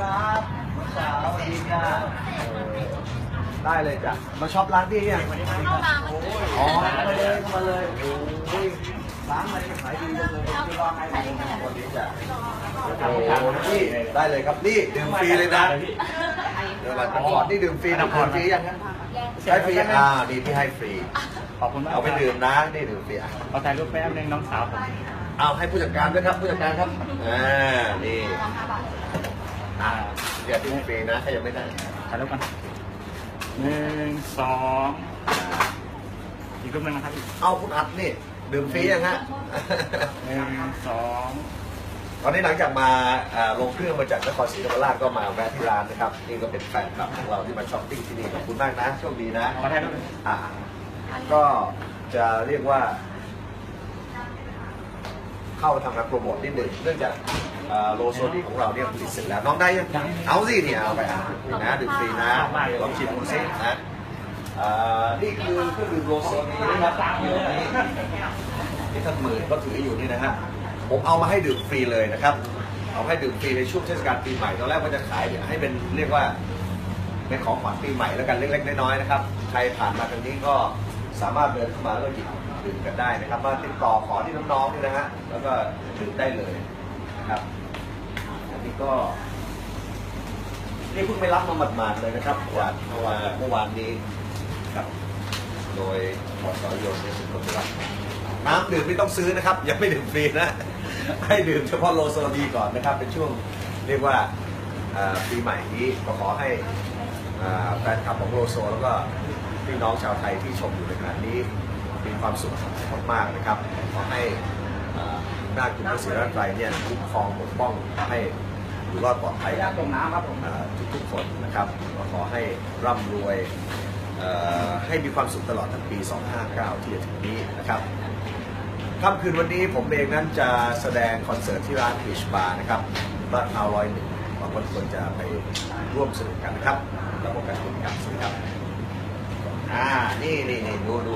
ครับลูกสาวสวัสดีครับได้เลยจ้ะ มาช็อปร้านพี่เนี่ยเข้ามาอ๋อเข้ามาเลยเข้ามาเลยโอ้ยร้านมันขายดีจังเลยที่ว่าให้ผมคนนี้จ้ะโอ้โหนี่ได้เลยครับนี่ดื่มฟรีเลยนะเดี๋ยววันก่อนนี่ดื่มฟรีดื่มฟรียังฮะให้ฟรีอ่านี่พี่ให้ฟรี ขอบคุณมากเอาไปดื่มนะนี่ดื่มฟรีอะเอาถ่ายรูปแป๊บนึงน้องสาวผมเอาให้ผู้จัดการด้วยครับผู้จัดการครับอ่านี่อ่า เดี๋ยวดื่มฟรีนะถ้ายังไม่ได้ถ่ายรูปกันหนึ่งสองอีกรูปหนึงนะครับอีกเอาคุณอัดนี่ดื่มฟรียังฮะ หนึ่งสองตอนนี้หลังจากมาอ่าลงเครื่องมาจากนครศรีธรรมราชก็มาแวะที่ร้านนะครับนี่ก็เป็นแฟนคลับของเราที่มาช้อปปิ้งที่นี่ขอบคุณมากนะโชคดีนะ ขอถ่ายรูปหนึ่งอ่าก็จะเรียกว่า เข้ามาทำการโปรโมทนิดหนึ่งเนื่องจากอ่า โลโซดีของเราเนี่ยผลิตเสร็จแล้วน้องได้ยังเอาสิเนี่ยเอาไปอะนี่นะดื่มฟรีนะลองชิมดูสินะอ่านี่คือเครื่องดื่มโลโซดีนะครับอยู่ตรงนี้ที่ท่านหมื่นก็ถืออยู่นี่นะฮะผมเอามาให้ดื่มฟรีเลยนะครับ เอาให้ดื่มฟรีในช่วงเทศกาลปีใหม่ตอนแรกว่าจะขายเนี่ยให้เป็นเรียกว่าเป็นของขวัญปีใหม่แล้วกันเล็กๆน้อยๆนะครับใครผ่านมาทางนี้ก็สามารถเดินเข้ามาแล้วก็หยิบดื่มกันได้นะครับมาติดต่อขอที่น้องๆนี่นะฮะแล้วก็ดื่มได้เลยนะครับอันนี้ ก็นี่เพิ่งไปรับมาหมาดๆเลยนะครับเมื่อวานเมื่อวานเมื่อวานนี้ครับ โดยขอสอยนเนี่ยเป็นคนไปรับน้ำดื่มไม่ต้องซื้อนะครับ ยังไม่ดื่มฟรีนะ ให้ดื่มเฉพาะโลโซดีก่อนนะครับ เป็นช่วงเรียกว่าปีใหม่นี้ก็ขอให้แฟนคลับของโลโซ แล้วก็พี่น้องชาวไทยที่ชมอยู่ในขณะนี้มีความสุขมากๆนะครับ ขอให้อ่าหน้าคุณพระศรีรัตน์ไรเนี่ยคุ้มครองปกป้องให้ อยู่รอดปลอดภัยกันตรงน้ำครับผมอ่าทุกๆคนนะครับก็ขอให้ร่ำรวยเอ่อให้มีความสุขตลอดทั้งปี 259 ที่จะถึงนี้นะครับค่ำคืนวันนี้ผมเองนั้นจะแสดงคอนเสิร์ตที่ร้านพีชบาร์นะครับลาดพร้าวร้อยหนึ่งหวังว่าทุกคนจะไปร่วมสนุกกันนะครับแล้วพบกันอีกครั้งสวัสดีครับ อ่า นี่นี่นี่ดูดู